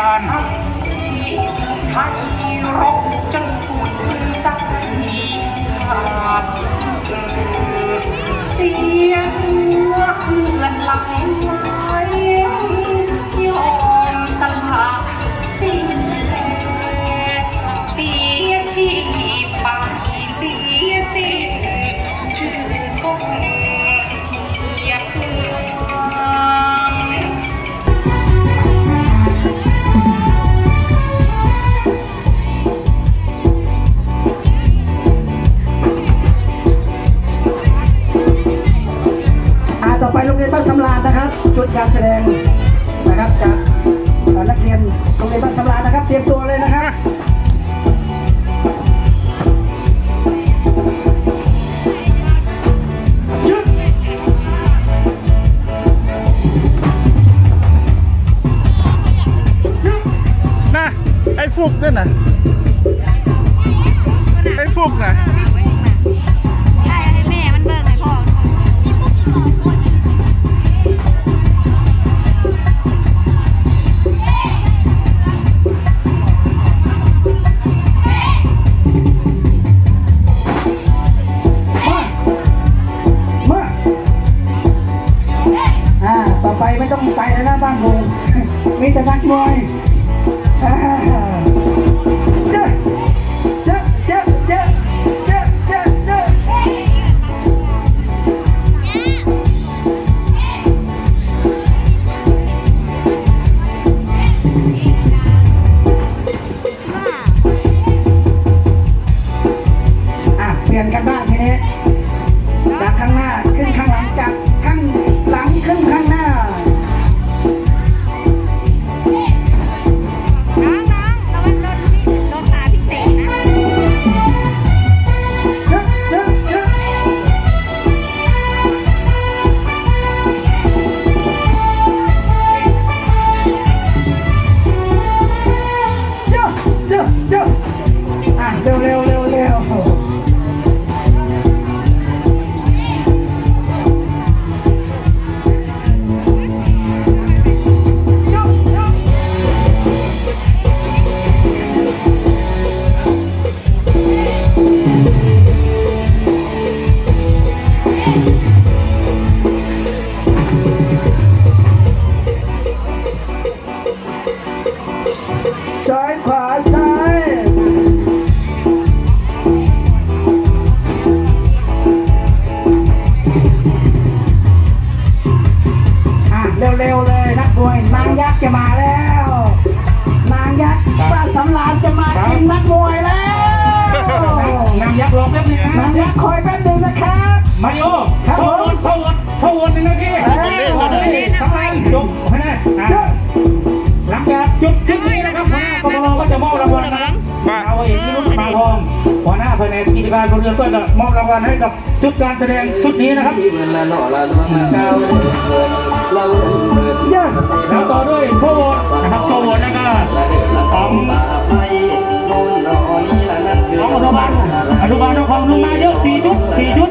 การทักที่รบจนสุดใจขาด นะครับจากนักเรียนโรงเรียนบ้านสำราญนะครับ เตรียมตัวเลยนะครับจุดนะไอ้ฟุกด้วยนะไอ้ฟุกนะ อ่าต่อไปไม่ต้องไปแล้วนะบ้านผมมีแต่นักมวยอ่า รอแป๊บนึงนางยักษ์คอยแป๊บหนึงนะครับมาริโอครับโทผมษโทษโทษหนึ่งนาทีเอ้ยโทษหนึ่งนาทีทำไมจบให้ได้อะหลังจากจบคลิปนี้นะครับหัวหน้ากรก็จะมอบรางวัลนะครับเราเองที่รุ่นมาทองหัวหน้าแผนกกิจการบนเรือก็จะมอบรางวัลให้กับชุดการแสดงชุดนี้นะครับ ที่เมืองละหน่อละลวงละเก้าเดินเราเดินเดินเย้แล้วต่อด้วยโช นุบาลอนุบาลนครลงมาเยอะสี่ชุดสี่ชุด